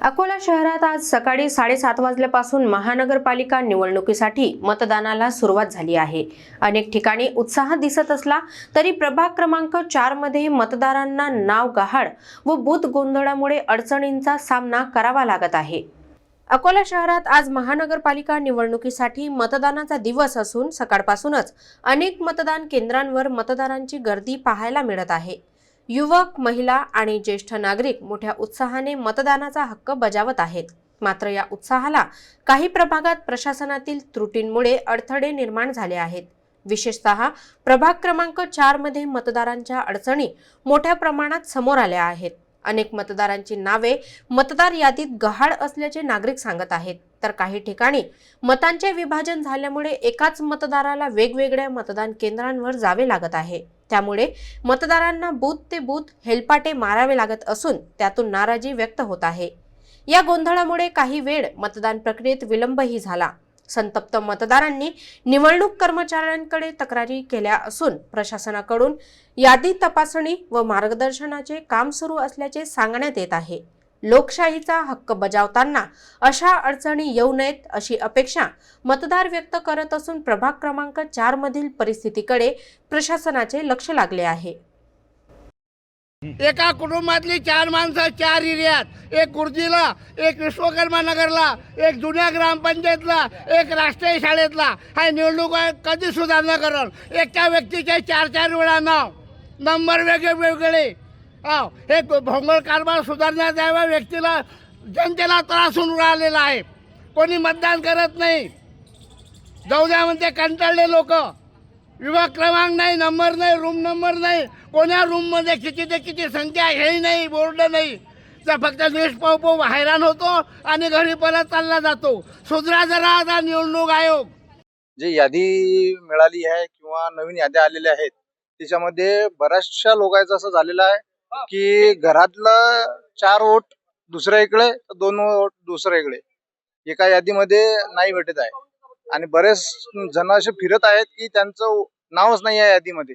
अकोला शहरात आज सकाळी साडेसात वाजल्यापासून महानगरपालिका निवडणुकीसाठी मतदानाला सुरुवात झाली आहे. अनेक ठिकाणी उत्साह दिसत असला तरी प्रभाग क्रमांक चारमध्ये मतदारांना नाव गहाड व बूथ गोंधळामुळे अडचणींचा सामना करावा लागत आहे. अकोला शहरात आज महानगरपालिका निवडणुकीसाठी मतदानाचा दिवस असून सकाळपासूनच अनेक मतदान केंद्रांवर मतदारांची गर्दी पाहायला मिळत आहे. युवक महिला आणि ज्येष्ठ नागरिक मोठ्या उत्साहाने मतदानाचा हक्क बजावत आहेत. मात्र या उत्साहाला काही प्रभागात प्रशासनातील त्रुटींमुळे अडथळे निर्माण झाले आहेत. विशेषतः प्रभाग क्रमांक चारमध्ये मतदारांच्या अडचणी मोठ्या प्रमाणात समोर आल्या आहेत. अनेक मतदारांची नावे मतदार यादीत गहाळ असल्याचे नागरिक सांगत आहेत. तर काही ठिकाणी मतांचे विभाजन झाल्यामुळे एकाच मतदाराला वेगवेगळ्या मतदान केंद्रांवर जावे लागत आहे. त्यामुळे मतदारांना बूथ ते बूथ हेलपाटे मारावे लागत असून त्यातून नाराजी व्यक्त होत आहे. या गोंधळामुळे काही वेळ मतदान प्रक्रियेत विलंबही झाला. संतप्त मतदारांनी निवडणूक कर्मचाऱ्यांकडे तक्रारी केल्या असून प्रशासनाकडून यादी तपासणी व मार्गदर्शनाचे काम सुरू असल्याचे सांगण्यात येत आहे. लोकशाहीचा हक्क बजावताना अशा अडचणी येऊ नयेत अशी अपेक्षा मतदार व्यक्त करत असून प्रभाग क्रमांक चार मधील परिस्थितीकडे प्रशासनाचे लक्ष लागले आहे. एका कुटुंबातली चार माणसं चार एरियात एक कुर्जीला एक विश्वकर्मा नगरला एक जुन्या ग्रामपंचायतला एक राष्ट्रीय शाळेतला हा निवडणूक कधी सुधारणा करल? एका व्यक्तीचे चार चार वेळा नाव नंबर वेगळे वेगळे हा हे भोंगळ कारभार सुधारण्यात द्यावा व्यक्तीला जनतेला त्रास होऊन राहिलेला आहे. कोणी मतदान करत नाही. जाऊ द्या म्हणते कंटाळले लोक. विभाग क्रमांक नाही नंबर नाही रूम नंबर नाही. कोण्या रूममध्ये किती ते किती संख्या हेही नाही बोर्ड नाही. तर फक्त न्यूज पाहू पाहू हैराण होतो आणि घरी परत चालला जातो. सुधरा जरा आता निवडणूक आयोग. जी यादी मिळाली आहे किंवा नवीन याद्या आलेल्या आहेत त्याच्यामध्ये बऱ्याचशा लोकांचं असं झालेलं आहे की घरातलं चार वोट दुसऱ्या इकडे तर दोन वोट दुसऱ्या इकडे. एका यादीमध्ये नाही भेटत आहे. आणि बरेच जण असे फिरत आहेत की त्यांचं नावच नाही आहे यादीमध्ये.